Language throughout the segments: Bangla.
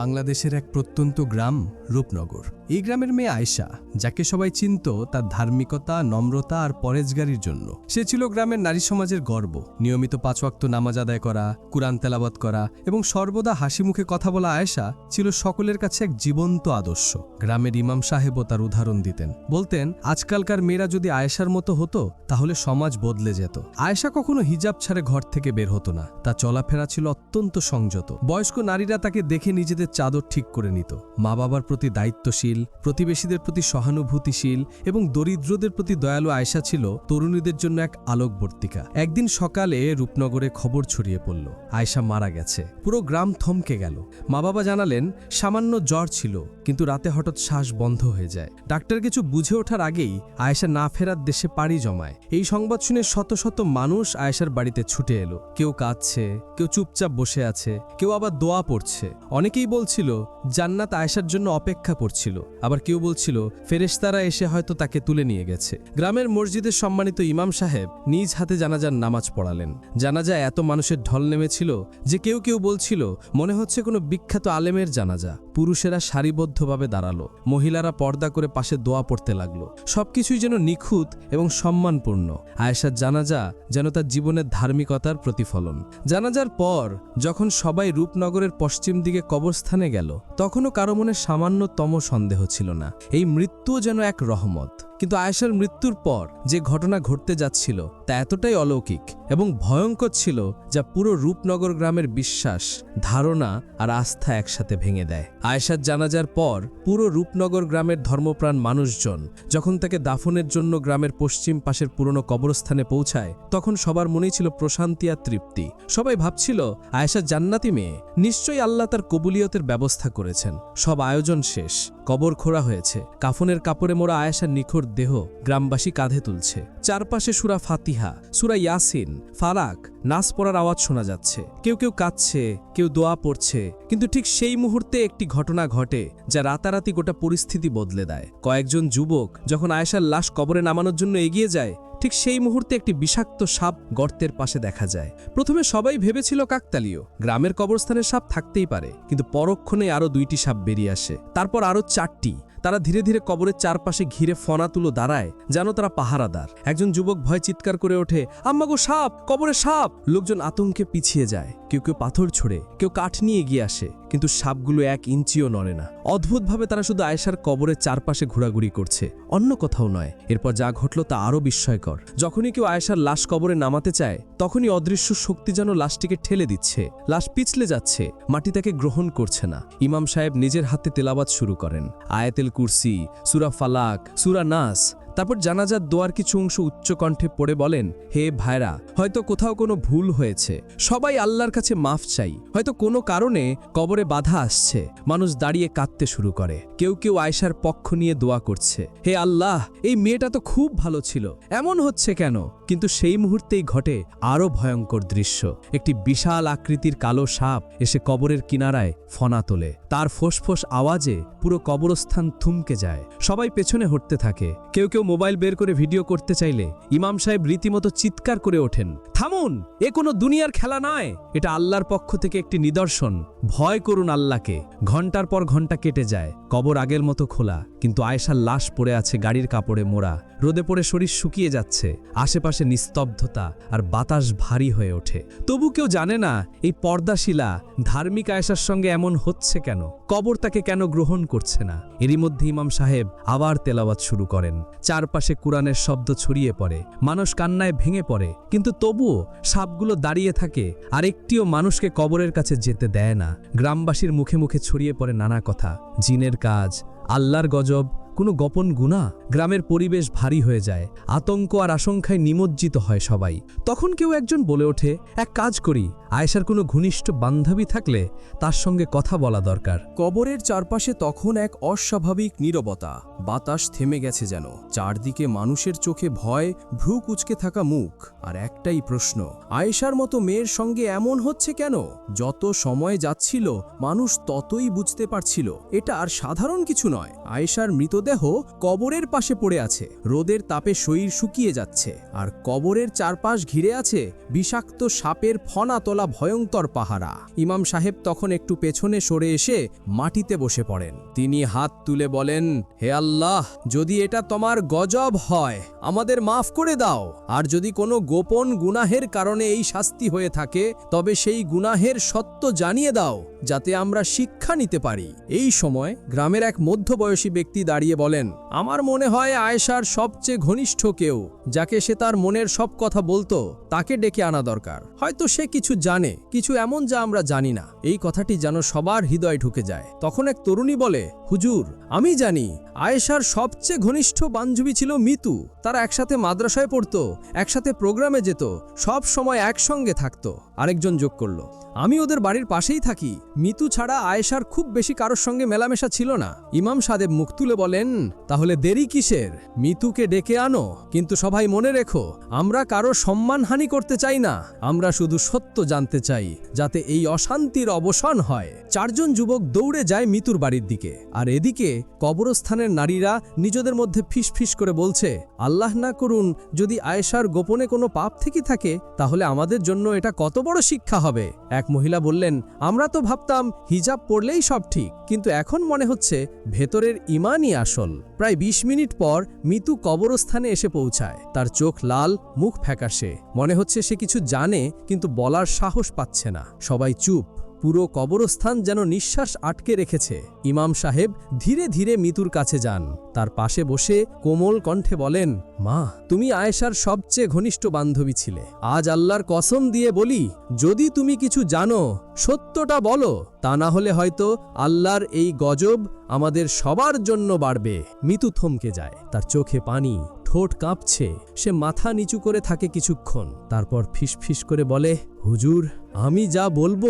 বাংলাদেশের এক প্রত্যন্ত গ্রাম, রূপনগর। এই গ্রামের মেয়ে আয়শা, যাকে সবাই চিনত তার ধার্মিকতা, নম্রতা আর পরেজগারির জন্য। সে ছিল গ্রামের নারী সমাজের গর্ব। নিয়মিত পাঁচওয়াক্ত নামাজ আদায় করা, কুরআন তেলাবাত করা এবং সর্বদা হাসি মুখে কথা বলা আয়েশা ছিল সকলের কাছে এক জীবন্ত আদর্শ। গ্রামের ইমাম সাহেবও তার উদাহরণ দিতেন। বলতেন, আজকালকার মেয়েরা যদি আয়েশার মতো হতো, তাহলে সমাজ বদলে যেত। আয়েশা কখনো হিজাব ছাড়ে ঘর থেকে বের হতো না। তা চলাফেরা ছিল অত্যন্ত সংযত। বয়স্ক নারীরা তাকে দেখে নিজেদের চাদর ঠিক করে নিত। মা বাবার প্রতি দায়িত্বশীল, প্রতিবেশীদের প্রতি সহানুভূতিশীল এবং দরিদ্রদের প্রতি দয়ালু আয়সা ছিল তরুণীদের জন্য এক আলোকবর্তিকা। একদিন সকালে রূপনগরে খবর ছড়িয়ে পড়ল। আয়সা মারা গেছে। পুরো গ্রাম থমকে গেল। মা বাবা জানালেন, সামান্য জ্বর ছিল, কিন্তু রাতে হঠাৎ শ্বাস বন্ধ হয়ে যায়। ডাক্তার কিছু বুঝে ওঠার আগেই আয়েশা না ফেরার দেশে পাড়ি জমায়। এই সংবাদ শুনে শত শত মানুষ আয়েশার বাড়িতে ছুটে এলো। কেউ কাঁদছে, কেউ চুপচাপ বসে আছে, কেউ আবার দোয়া পড়ছে। অনেকেই বলছিল, জান্নাত আয়েশার জন্য অপেক্ষা করছিল। আবার কেউ বলছিল, ফেরেশতারা এসে হয়তো তাকে তুলে নিয়ে গেছে। গ্রামের মসজিদের সম্মানিত ইমাম সাহেব নিজ হাতে জানাজার নামাজ পড়ালেন। জানাজা এত মানুষের ঢল নেমেছিল যে কেউ কেউ বলছিল, মনে হচ্ছে কোনো বিখ্যাত আলেমের জানাজা। পুরুষেরা সারিবদ্ধভাবে দাঁড়াল। মহিলারা পর্দা করে পাশে দোয়া পড়তে লাগল। সবকিছুই যেন নিখুঁত এবং সম্মানপূর্ণ। আয়েশার জানাজা যেন তার জীবনের ধার্মিকতার প্রতিফলন। জানাজার পর যখন সবাই রূপনগরের পশ্চিম দিকে কবরস্থানে গেল তখনও কারও মনে সামান্যতম সন্দেহ ছিল না। এই মৃত্যুও যেন এক রহমত। কিন্তু আয়েশার মৃত্যুর পর যে ঘটনা ঘটতে যাচ্ছিল তা এতটাই অলৌকিক এবং ভয়ঙ্কর ছিল যা পুরো রূপনগর গ্রামের বিশ্বাস, ধারণা আর আস্থা একসাথে ভেঙে দেয়। আয়েশার জানাজার পর পুরো রূপনগর গ্রামের ধর্মপ্রাণ মানুষজন যখন তাকে দাফনের জন্য গ্রামের পশ্চিম পাশের পুরনো কবরস্থানে পৌঁছায়, তখন সবার মনেই ছিল প্রশান্তি আর তৃপ্তি। সবাই ভাবছিল আয়েশা জান্নাতি মেয়ে নিশ্চয়ই আল্লাহ তার কবুলিয়তের ব্যবস্থা করেছেন। সব আয়োজন শেষ। কবর খোঁড়া হয়েছে। কাফনের কাপড়ে মোড়া আয়েশার নিখোর দেহ গ্রামবাসী কাঁধে তুলছে। চারপাশে সুরা ফাতিহা, সুরা ইয়াসিন, ফারাক নাচ পড়ার আওয়াজ শোনা যাচ্ছে। কেউ কেউ কাঁদছে, কেউ দোয়া পড়ছে, কিন্তু ঠিক সেই মুহূর্তে একটি ঘটনা ঘটে যা রাতারাতি গোটা পরিস্থিতি বদলে দেয়। কয়েকজন যুবক যখন আয়েশার লাশ কবরে নামানোর জন্য এগিয়ে যায় ঠিক সেই মুহূর্তে একটি বিষাক্ত সাপ গর্তের পাশে দেখা যায়। প্রথমে সবাই ভেবেছিল কাকতালীয়। গ্রামের কবরস্থানে সাপ থাকতেই পারে, কিন্তু পরক্ষণে আরও দুইটি সাপ বেরিয়ে আসে। তারপর আরও চারটি। তারা ধীরে ধীরে কবরের চারপাশে ঘিরে ফনা তুলো দাঁড়ায়, যেন তারা পাহারাদার। একজন যুবক ভয় চিৎকার করে ওঠে, আম্মাগো সাপ! কবরে সাপ! লোকজন আতঙ্কে পিছিয়ে যায়। কেউ কেউ পাথর ছোড়ে, কেউ কাঠ নিয়ে এগিয়ে আসে, কিন্তু সাপগুলো এক ইঞ্চিও নড়ে না। অদ্ভুতভাবে তারা শুধু আয়েশার কবরের চারপাশে ঘোরাঘুরি করছে। অন্য কোথাও নয়, এরপর যা ঘটল তা আরও বিস্ময়কর। যখনই কেউ আয়েশার লাশ কবরে নামাতে চায়, তখনই অদৃশ্য শক্তি যেন লাশটিকে ঠেলে দিচ্ছে। লাশ পিছলে যাচ্ছে, মাটি তাকে গ্রহণ করছে না। ইমাম সাহেব নিজের হাতে তেলাবাত শুরু করেন। আয়াতেল কুরসি, সুরা ফালাক, সুরা নাস তারপর জানাজার দোয়ার কিছু অংশ উচ্চকণ্ঠে পড়ে বলেন, হে ভাইরা, হয়তো কোথাও কোনো ভুল হয়েছে। সবাই আল্লাহর কাছে মাফ চাই। হয়তো কোনো কারণে কবরে বাধা আসছে। মানুষ দাঁড়িয়ে কাঁদতে শুরু করে। কেউ কেউ আয়সার পক্ষ নিয়ে দোয়া করছে। হে আল্লাহ, এই মেয়েটা তো খুব ভালো ছিল। এমন হচ্ছে কেন? কিন্তু সেই মুহূর্তেই ঘটে আরও ভয়ঙ্কর দৃশ্য। একটি বিশাল আকৃতির কালো সাপ এসে কবরের কিনারায় ফনা তোলে। তার ফোঁস আওয়াজে পুরো কবরস্থান থুমকে যায়। সবাই পেছনে হটতে থাকে। কেউ কেউ মোবাইল বের করে ভিডিও করতে চাইলে ইমাম সাহেব রীতিমতো চিৎকার করে ওঠেন। থামুন! এ কোনো দুনিয়ার খেলা নয়। এটা আল্লাহর পক্ষ থেকে একটি নিদর্শন। ভয় করুন আল্লাহকে। ঘণ্টার পর ঘণ্টা কেটে যায়। কবর আগের মতো খোলা। কিন্তু আয়েশার লাশ পড়ে আছে গাড়ির কাপড়ে মোড়া। রোদে পড়ে শরীর শুকিয়ে যাচ্ছে, আশেপাশে নিস্তব্ধতা আর বাতাস ভারী হয়ে ওঠে। তবু কেউ জানে না, এই পর্দাশিলা ধার্মিক আয়েশার সঙ্গে এমন হচ্ছে কেন? কবর তাকে কেন গ্রহণ করছে না? এরই মধ্যে ইমাম সাহেব আবার তেলাওয়াত শুরু করেন। চারপাশে কোরআনের শব্দ ছড়িয়ে পড়ে, মানুষ কান্নায় ভেঙে পড়ে। কিন্তু তবুও সাপগুলো দাঁড়িয়ে থাকে, আর একটিও মানুষকে কবরের কাছে যেতে দেয় না। গ্রামবাসীর মুখে মুখে ছড়িয়ে পড়ে নানা কথা। জিনের কাজ আল্লাহর গজব, কোনো গোপন গুণা গ্রামের পরিবেশ ভারী হয়ে যায়, আতঙ্ক আর আশঙ্কায় নিমজ্জিত হয় সবাই। তখন কেউ একজন বলে ওঠে, এক কাজ করি। আয়েশার কোনো ঘনিষ্ঠ বান্ধবী থাকলে তার সঙ্গে কথা বলা দরকার। কবরের চারপাশে তখন এক অস্বাভাবিক নীরবতা। বাতাস থেমে গেছে যেন। চারদিকে মানুষের চোখে ভয়, ভ্রু কুচকে থাকা মুখ। আর একটাই প্রশ্ন, আয়েশার মতো মেয়ের সঙ্গে এমন হচ্ছে কেন? যত সময় যাচ্ছিল, মানুষ ততই বুঝতে পারছিল। এটা আর সাধারণ কিছু নয়। আয়েশার মৃতদেহ কবরের পাশে পড়ে আছে। রোদের তাপে শরীর শুকিয়ে যাচ্ছে। আর কবরের চারপাশ ঘিরে আছে বিষাক্ত সাপের ফনা তোলা চলা ভয়ঙ্কর পাহারা। ইমাম সাহেব তখন একটু পেছনে সরে এসে মাটিতে বসে পড়েন। তিনি হাত তুলে বলেন, হে আল্লাহ, যদি এটা তোমার গজব হয়, আমাদের মাফ করে দাও। আর যদি কোনো গোপন গুনাহের কারণে এই শাস্তি হয়ে থাকে, তবে সেই গুনাহের সত্য জানিয়ে দাও, যাতে আমরা শিক্ষা নিতে পারি। এই সময় গ্রামের এক মধ্যবয়সী ব্যক্তি দাঁড়িয়ে বলেন, আমার মনে হয় আয়েশার সবচেয়ে ঘনিষ্ঠ কেউ, যাকে সে তার মনের সব কথা বলতো, তাকে ডেকে আনা দরকার। হয়তো সে কিছু জানে, কিছু এমন যা আমরা জানি না। এই কথাটি যেন সবার হৃদয় ঢুকে যায়। তখন এক তরুণী বলে, হুজুর, আমি জানি, আয়েশার সবচেয়ে ঘনিষ্ঠ বান্ধবী ছিল মিতু। তারা একসাথে মাদ্রাসায় পড়তো, একসাথে প্রোগ্রামে যেত, সব সময় একসঙ্গে থাকতো। আরেকজন যোগ করল, আমি ওদের বাড়ির পাশেই থাকি। মিতু ছাড়া আয়েশার খুব বেশি কারোর সঙ্গে মেলামেশা ছিল না। ইমাম সাদেব মুখ তুলে বলেন, তাহলে দেরি কিসের? মিতুকে ডেকে আনো। কিন্তু সবাই মনে রেখো, আমরা কারও সম্মানহানি করতে চাই না। আমরা শুধু সত্য জানতে চাই, যাতে এই অশান্তির অবসান হয়। চারজন যুবক দৌড়ে যায় মিতুর বাড়ির দিকে। আর এদিকে কবরস্থানের নারীরা নিজেদের মধ্যে ফিসফিস করে বলছে, আল্লাহ না করুন, যদি আয়েশার গোপনে কোনো পাপ থেকে থাকে, তাহলে আমাদের জন্য এটা কত বড় শিক্ষা হবে? এক মহিলা বললেন, আমরা তো ভাবতাম হিজাব পড়লেই সব ঠিক, কিন্তু এখন মনে হচ্ছে ভেতরের ইমানই আসল। প্রায় ২০ মিনিট পর মিতু কবরস্থানে এসে পৌঁছায়। তার চোখ লাল, মুখ ফ্যাকাশে। মনে হচ্ছে সে কিছু জানে, কিন্তু বলার সাহস পাচ্ছে না। সবাই চুপ। পুরো কবরস্থান যেন নিঃশ্বাস আটকে রেখেছে। ইমাম সাহেব ধীরে ধীরে মিতুর কাছে যান। তার পাশে বসে কোমল কণ্ঠে বলেন, মা, তুমি আয়েশার সবচেয়ে ঘনিষ্ঠ বান্ধবী ছিলে। আজ আল্লাহর কসম দিয়ে বলি, যদি তুমি কিছু জানো, সত্যটা বলো। তা না হলে হয়তো আল্লাহর এই গজব আমাদের সবার জন্য বাড়বে। মিতু থমকে যায়। তার চোখে পানি। ঠোঁট কাঁপছে। সে মাথা নিচু করে থাকে কিছুক্ষণ। তারপর ফিসফিস করে বলে, হুজুর, আমি যা বলব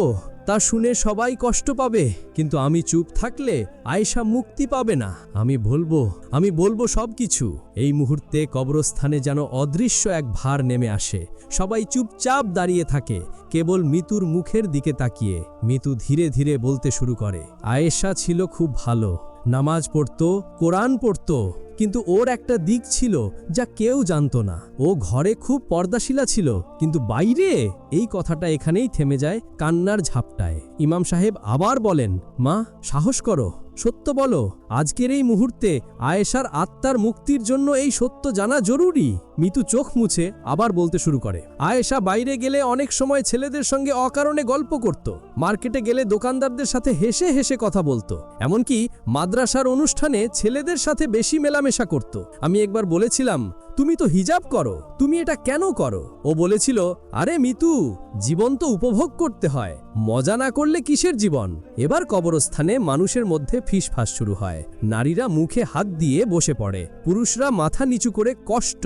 তা শুনে সবাই কষ্ট পাবে। কিন্তু আমি চুপ থাকলে আয়েশা মুক্তি পাবে না। আমি বলব আমি বলব সব কিছু এই মুহূর্তে কবরস্থানে যেন অদৃশ্য এক ভার নেমে আসে। সবাই চুপচাপ দাঁড়িয়ে থাকে, কেবল মিতুর মুখের দিকে তাকিয়ে। মিতু ধীরে ধীরে বলতে শুরু করে, আয়েশা ছিল খুব ভালো। নামাজ পড়ত, কোরআন পড়ত, কিন্তু ওর একটা দিক ছিল যা কেউ জানত না। ও ঘরে খুব পর্দাশিলা ছিল, কিন্তু বাইরে এই কথাটা এখানেই থেমে যায় কান্নার ঝাপটায়। ইমাম সাহেব আবার বলেন, মা, সাহস করো। সত্য বলো, আজকের এই মুহূর্তে আয়েশার আত্মার মুক্তির জন্য এই সত্য জানা জরুরি? মিতু চোখ মুছে আবার বলতে শুরু করে। আয়েশা বাইরে গেলে অনেক সময় ছেলেদের সঙ্গে অকারণে গল্প করত। মার্কেটে গেলে দোকানদারদের সাথে হেসে হেসে কথা বলতো। এমনকি মাদ্রাসার অনুষ্ঠানে ছেলেদের সাথে বেশি মেলামেশা করত। আমি একবার বলেছিলাম তুমি তো হিজাব করো, তুমি এটা কেন করো? ও বলেছিল, আরে মিতু, জীবন তো উপভোগ করতে হয়, মজা না করলে কিসের জীবন? এবার কবরস্থানে মানুষের মধ্যে ফিসফাস শুরু হয়। নারীরা মুখে হাত দিয়ে বসে পড়ে, পুরুষরা মাথা নিচু করে কষ্ট,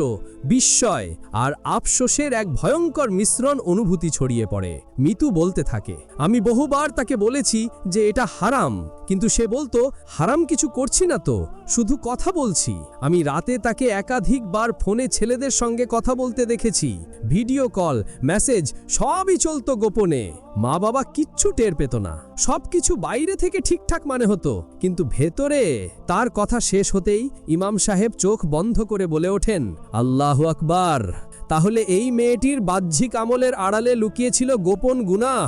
বিস্ময় আর আফসোসের এক ভয়ঙ্কর মিশ্রণ অনুভূতি ছড়িয়ে পড়ে। মিতু বলতে থাকে, আমি বহুবার তাকে বলেছি যে এটা হারাম, কিন্তু সে বলতো, হারাম কিছু করছি না তো, শুধু কথা বলছি। আমি রাতে তাকে একাধিকবার ফোনে ছেলেদের সঙ্গে কথা বলতে দেখেছি। ভিডিও কল, মেসেজ, সবই চলতো গোপনে। মা বাবা কিচ্ছু টের পেত না। সবকিছু বাইরে থেকে ঠিকঠাক মানে হতো। কিন্তু ভেতরে তার কথা শেষ হতেই ইমাম সাহেব চোখ বন্ধ করে বলে ওঠেন, আল্লাহ আকবার। তাহলে এই মেয়েটির বাহ্যিক আমলের আড়ালে লুকিয়েছিল গোপন গুনাহ,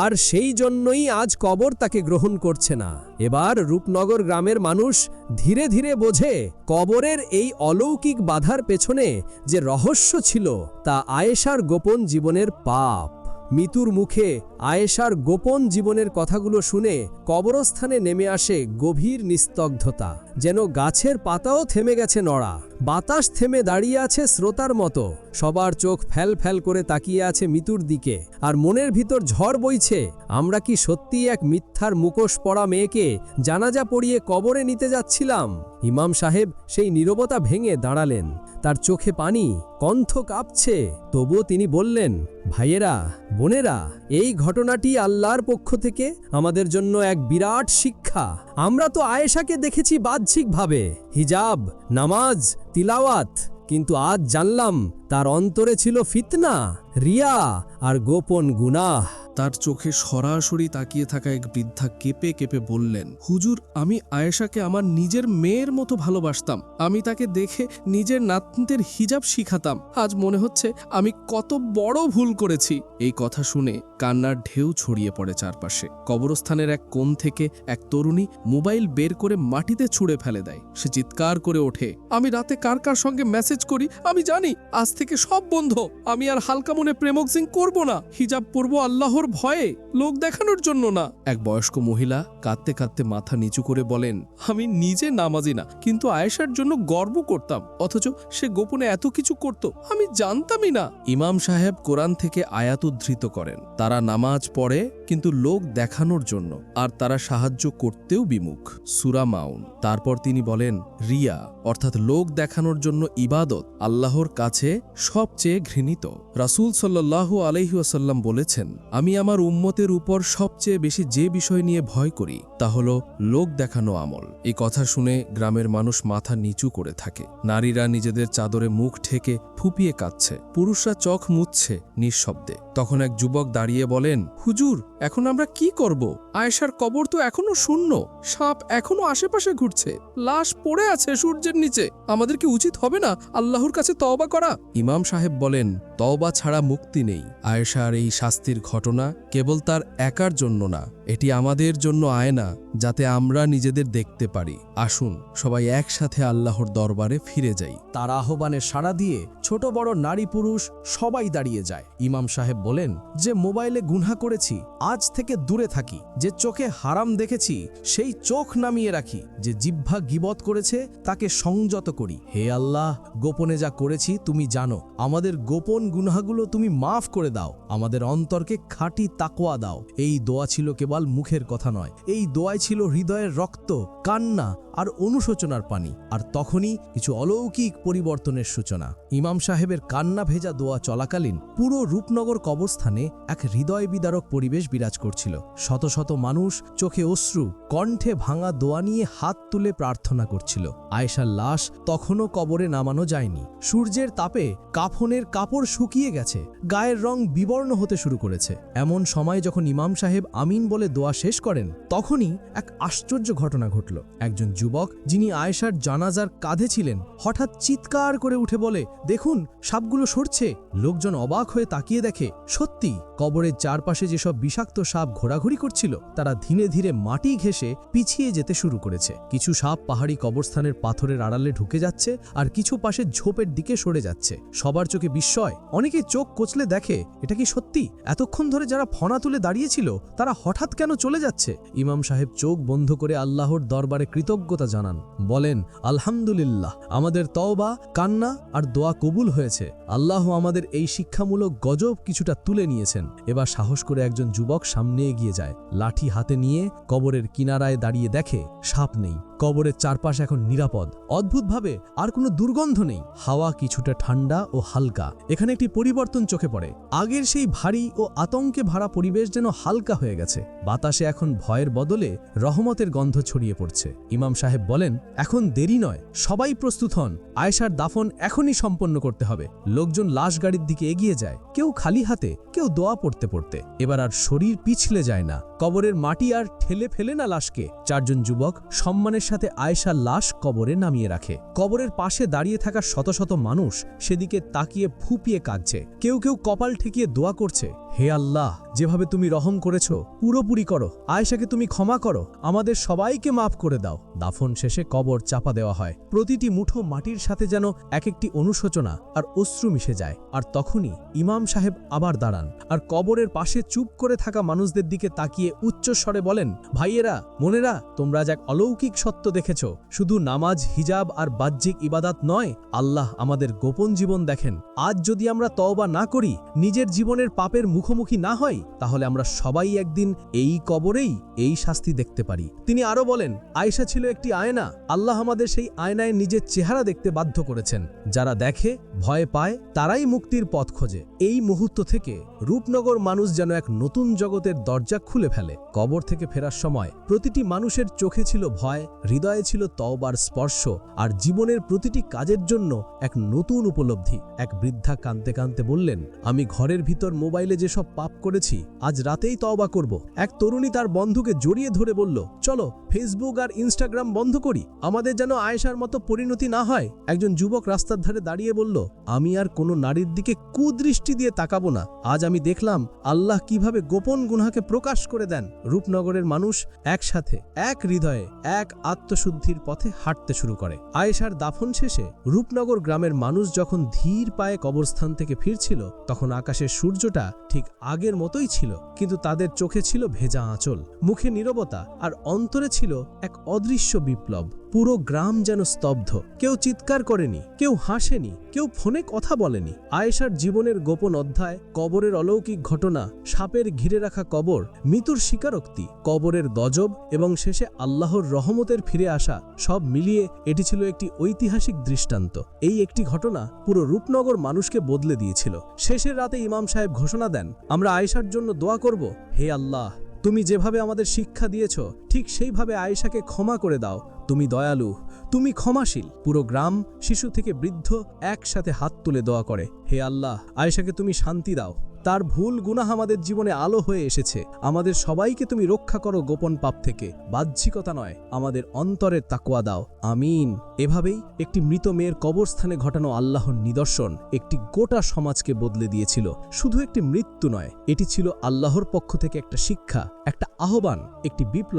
আর সেই জন্যই আজ কবর তাকে গ্রহণ করছে না। এবার রূপনগর গ্রামের মানুষ ধীরে ধীরে বোঝে, কবরের এই অলৌকিক বাধার পেছনে যে রহস্য ছিল, তা আয়েশার গোপন জীবনের পাপ। মিতুর মুখে আয়েশার গোপন জীবনের কথাগুলো শুনে কবরস্থানে নেমে আসে গভীর নিস্তব্ধতা। যেন গাছের পাতাও থেমে গেছে নড়া। বাতাস থেমে দাঁড়িয়ে আছে শ্রোতার মতো। সবার চোখ ফ্যাল ফ্যাল করে তাকিয়ে আছে মিতুর দিকে। আর মনের ভিতর ঝড় বইছে, আমরা কি সত্যিই এক মিথ্যার মুখোশ পড়া মেয়েকে জানাজা পড়িয়ে কবরে নিতে যাচ্ছিলাম? ইমাম সাহেব সেই নীরবতা ভেঙে দাঁড়ালেন। তার চোখে পানি, কণ্ঠ কাঁপছে। তবুও তিনি বললেন, ভাইয়েরা, বোনেরা, এই ঘটনাটি আল্লাহর পক্ষ থেকে আমাদের জন্য এক বিরাট শিক্ষা। আমরা তো আয়েশাকে দেখেছি বাহ্যিকভাবে। হিজাব, নামাজ, তিলাওয়াত। কিন্তু আজ জানলাম, তার অন্তরে ছিল ফিতনা, রিয়া আর গোপন গুনাহ। তার চোখে সরাসরি তাকিয়ে থাকা এক বৃদ্ধা কেঁপে কেঁপে বললেন, হুজুর, আমি আয়েশাকে আমার নিজের মেয়ের মতো ভালোবাসতাম। আমি তাকে দেখে নিজের নাতনিদের হিজাব শিখাতাম। আজ মনে হচ্ছে আমি কত বড় ভুল করেছি। এই কথা শুনে কান্নার ঢেউ ছড়িয়ে পড়ে চারপাশে। কবরস্থানের এক কোণ থেকে এক তরুণী মোবাইল বের করে মাটিতে ছুঁড়ে ফেলে দেয়। সে চিৎকার করে ওঠে, আমি রাতে কার কার সঙ্গে মেসেজ করি? আমি জানি, আজ থেকে সব বন্ধ। আমি আর হালকা মনে প্রেমক সিং করব না। হিজাব পরবো আল্লাহর ভয়ে লোক দেখানোর জন্য না। এক বয়স্ক মহিলা কাঁদতে কাঁদতে মাথা নিচু করে বলেন, আমি নিজে নামাজি না, কিন্তু আয়েশার জন্য গর্ব করতাম, অথচ সে গোপনে এত কিছু করত, আমি জানতামই না। ইমাম সাহেব কোরআন থেকে আয়াত উদ্ধৃত করেন, তারা নামাজ পড়ে, কিন্তু লোক দেখানোর জন্য, আর তারা সাহায্য করতেও বিমুখ। সুরা মাউন। তারপর তিনি বলেন, রিয়া, অর্থাৎ লোক দেখানোর জন্য ইবাদত আল্লাহর কাছে সবচেয়ে ঘৃণিত। রাসূল সাল্লাল্লাহু আলাইহি ওয়াসাল্লাম বলেছেন, আমি আমার উম্মতের উপর সবচেয়ে বেশি যে বিষয় নিয়ে ভয় করি, তা হলো লোক দেখানো আমল। এই কথা শুনে গ্রামের মানুষ মাথা নিচু করে থাকে। নারীরা নিজেদের চাদরে মুখ ঠেকে ফুপিয়ে কাঁদছে। পুরুষরা চোখ মুছছে নিঃশব্দে। তখন এক যুবক দাঁড়িয়ে বলেন, হুজুর, এখন আমরা কি করব? আয়েশার কবর তো এখনও শূন্য। সাপ এখনও আশেপাশে ঘুরছে। লাশ পড়ে আছে সূর্যের নিচে। আমাদের কি উচিত হবে না আল্লাহর কাছে তওবা করা? ইমাম সাহেব বলেন, তওবা ছাড়া মুক্তি নেই। আয়েশার এই শাস্তির ঘটনা কেবল তার একার জন্য না। এটি আমাদের জন্য আয়না, যাতে আমরা নিজেদের দেখতে পারি। আসুন, সবাই একসাথে আল্লাহর দরবারে ফিরে যাই। তার আহ্বানে সাড়া দিয়ে ছোট বড় নারী পুরুষ সবাই দাঁড়িয়ে যায়। ইমাম সাহেব বলেন যে, মোবাইলে গুনহা করেছি, আজ থেকে দূরে থাকি। যে চোখে হারাম দেখেছি, সেই চোখ নামিয়ে রাখি। যে জিহ্বা গিবত করেছে, তাকে সংযত করি। হে আল্লাহ, গোপনে যা করেছি, তুমি জানো। আমাদের গোপন গুনহাগুলো তুমি মাফ করে দাও। আমাদের অন্তরকে খাঁটি তাকোয়া দাও। এই দোয়া ছিল কেবল মুখের কথা নয়। এই দোয়াই ছিল হৃদয়ের রক্ত, কান্না আর অনুশোচনার পানি। আর তখনই কিছু অলৌকিক পরিবর্তনের সূচনা। ইমাম সাহেবের কান্না ভেজা দোয়া চলাকালীন পুরো রূপনগর কবরস্থানে এক হৃদয় বিদারক পরিবেশ বিরাজ করছিল। শত শত মানুষ চোখে অশ্রু, কণ্ঠে ভাঙা দোয়া নিয়ে হাত তুলে প্রার্থনা করছিল। আয়েশার লাশ তখনও কবরে নামানো যায়নি। সূর্যের তাপে কাফনের কাপড় শুকিয়ে গেছে। গায়ের রং বিবর্ণ হতে শুরু করেছে। এমন সময় যখন ইমাম সাহেব আমিন বলে দোয়া শেষ করেন, তখনই এক আশ্চর্য ঘটনা ঘটল। একজন যুবক, যিনি আয়েশার জানাজার কাঁধে ছিলেন, হঠাৎ চিৎকার করে উঠে বলে, দেখুন, সাপগুলো সরছে। লোকজন অবাক হয়ে তাকিয়ে দেখে, সত্যি, কবরের চারপাশে যেসব বিষাক্ত সাপ ঘোরাঘুরি করছিল, তারা ধীরে ধীরে মাটি ঘেঁষে পিছিয়ে যেতে শুরু করেছে। কিছু সাপ পাহাড়ি কবরস্থানের পাথরের আড়ালে ঢুকে যাচ্ছে আর কিছু পাশে ঝোপের দিকে সরে যাচ্ছে। সবার চোখে বিস্ময়। অনেকে চোখ কোচলে দেখে, এটা কি সত্যি? এতক্ষণ ধরে যারা ফনা তুলে দাঁড়িয়েছিল, তারা হঠাৎ কেন চলে যাচ্ছে? ইমাম সাহেব চোখ বন্ধ করে আল্লাহর দরবারে কৃতজ্ঞতা জানান। বলেন, আলহামদুলিল্লাহ, আমাদের তওবা, কান্না আর দোয়া কবুল হয়েছে। আল্লাহ আমাদের এই শিক্ষামূলক গজব কিছুটা তুলে নিয়েছেন। এবার সাহস করে একজন যুবক সামনে এগিয়ে যায়। লাঠি হাতে নিয়ে কবরের কিনারায় দাঁড়িয়ে দেখে সাপ নেই। কবরের চারপাশ এখন নিরাপদ। অদ্ভুতভাবে আর কোনো দুর্গন্ধ নেই। হাওয়া কিছুটা ঠান্ডা ও হালকা। এখানে একটি পরিবর্তন চোখে পড়ে। আগের সেই ভারী ও আতঙ্কে ভরা পরিবেশ যেন হালকা হয়ে গেছে। বাতাসে এখন ভয়ের বদলে রহমতের গন্ধ ছড়িয়ে পড়ছে। ইমাম সাহেব বলেন, এখন দেরি নয়। সবাই প্রস্তুত হন। আয়েশার দাফন এখনই সম্পন্ন করতে হবে। লোকজন লাশ গাড়ির দিকে এগিয়ে যায়। কেউ খালি হাতে, কেউ দোয়া পড়তে পড়তে। এবার আর শরীর পিছলে যায় না। কবরের মাটি আর ঠেলে ফেলে না লাশকে। চারজন যুবক সম্মানের সাথে আয়েশার লাশ কবরে নামিয়ে রাখে। কবরের পাশে দাঁড়িয়ে থাকা শত শত মানুষ সেদিকে তাকিয়ে ফুপিয়ে কাঁদছে। কেউ কেউ কপাল ঠেকিয়ে দোয়া করছে, হে আল্লাহ, যেভাবে তুমি রহম করেছ, পুরোপুরি করো। আয়েশাকে তুমি ক্ষমা করো। আমাদের সবাইকে মাফ করে দাও। দাফন শেষে কবর চাপা দেওয়া হয়। প্রতিটি মুঠো মাটির সাথে যেন এক একটি অনুশোচনা আর অশ্রু মিশে যায়। আর তখনই ইমাম সাহেব আবার দাঁড়ান আর কবরের পাশে চুপ করে থাকা মানুষদের দিকে তাকিয়ে উচ্চস্বরে বলেন, ভাইয়েরা, মনেরা, তোমরা যাক অলৌকিক সত্য দেখেছ, শুধু নামাজ, হিজাব আর বাহ্যিক ইবাদাত নয়, আল্লাহ আমাদের গোপন জীবন দেখেন। আজ যদি আমরা তওবা না করি, নিজের জীবনের পাপের মুখোমুখি না হই, তাহলে আমরা সবাই একদিন এই কবরেই এই শাস্তি দেখতে পারি। তিনি আরও বলেন, আয়েশা ছিল একটি আয়না। আল্লাহ আমাদের সেই আয়নায় নিজের চেহারা দেখতে বাধ্য করেছেন। যারা দেখে, ভয় পায়, তারাই মুক্তির পথ খোঁজে। এই মুহূর্ত থেকে রূপনগর মানুষ যেন এক নতুন জগতের দরজা খুলে ফেলে। কবর থেকে ফেরার সময় প্রতিটি মানুষের চোখে ছিল ভয় হৃদয়ে ছিল তওবার স্পর্শ আর জীবনের প্রতিটি কাজের জন্য এক নতুন উপলব্ধি। এক বৃদ্ধা কাঁদতে কাঁদতে বললেন, আমি ঘরের ভিতর মোবাইলে যে সব পাপ করেছি, আজ রাতেই তওবা করব। এক তরুণী তার বন্ধুকে জড়িয়ে ধরে বলল, চলো, ফেসবুক আর ইনস্টাগ্রাম বন্ধ করি। আমাদের যেন আয়েশার মতো পরিণতি না হয়। একজন যুবক রাস্তার ধারে দাঁড়িয়ে বলল, আমি আর কোনো নারীর দিকে কুদৃষ্টি দিয়ে তাকাবো না। আজ আমি দেখলাম আল্লাহ কীভাবে গোপন গুনহাকে প্রকাশ করে দেন। রূপনগরের মানুষ একসাথে, এক হৃদয়ে, এক আত্মশুদ্ধির পথে হাঁটতে শুরু করে। আয়েশার দাফন শেষে রূপনগর গ্রামের মানুষ যখন ধীর পায়ে কবরস্থান থেকে ফিরছিল, তখন আকাশের সূর্যটা ঠিক আগের মতোই ছিল, কিন্তু তাদের চোখে ছিল ভেজা আঁচল। মুখে নিরবতা আর অন্তরে ছিল এক অদৃশ্য বিপ্লব। পুরো গ্রাম যেন স্তব্ধ। কেউ চিৎকার করেনি, কেউ হাসেনি, কেউ ফোনে কথা বলেনি। আয়েশার জীবনের গোপন অধ্যায়, কবরের অলৌকিক ঘটনা, সাপের ঘিরে রাখা কবর মৃত্যুর স্বীকারোক্তি, কবরের দজব এবং শেষে আল্লাহর রহমতের ফিরে আসা সব মিলিয়ে এটি ছিল একটি ঐতিহাসিক দৃষ্টান্ত। এই একটি ঘটনা পুরো রূপনগর মানুষকে বদলে দিয়েছিল। শেষের রাতে ইমাম সাহেব ঘোষণা দেন, আমরা আয়েশার জন্য দোয়া করব। হে আল্লাহ তুমি যেভাবে আমাদের শিক্ষা দিয়েছ, ঠিক সেইভাবে আয়েশাকে ক্ষমা করে দাও। তুমি দয়ালু, তুমি ক্ষমাশীল। পুরো গ্রাম শিশু থেকে বৃদ্ধ একসাথে হাত তুলে দোয়া করে। হে আল্লাহ, আয়েশাকে তুমি শান্তি দাও। তার ভুল গুনাহ আমাদের জীবনে আলো হয়ে এসেছে। আমাদের সবাইকে তুমি রক্ষা করো গোপন পাপ থেকে। বাহ্যিকতা নয়, আমাদের অন্তরের তাকুয়া দাও। আমিন। এভাবেই একটি মৃত মেয়ের কবরস্থানে ঘটানো আল্লাহর নিদর্শন একটি গোটা সমাজকে বদলে দিয়েছিল। শুধু একটি মৃত্যু নয়, এটি ছিল আল্লাহর পক্ষ থেকে একটা শিক্ষা, একটা আহ্বান, একটি বিপ্লব।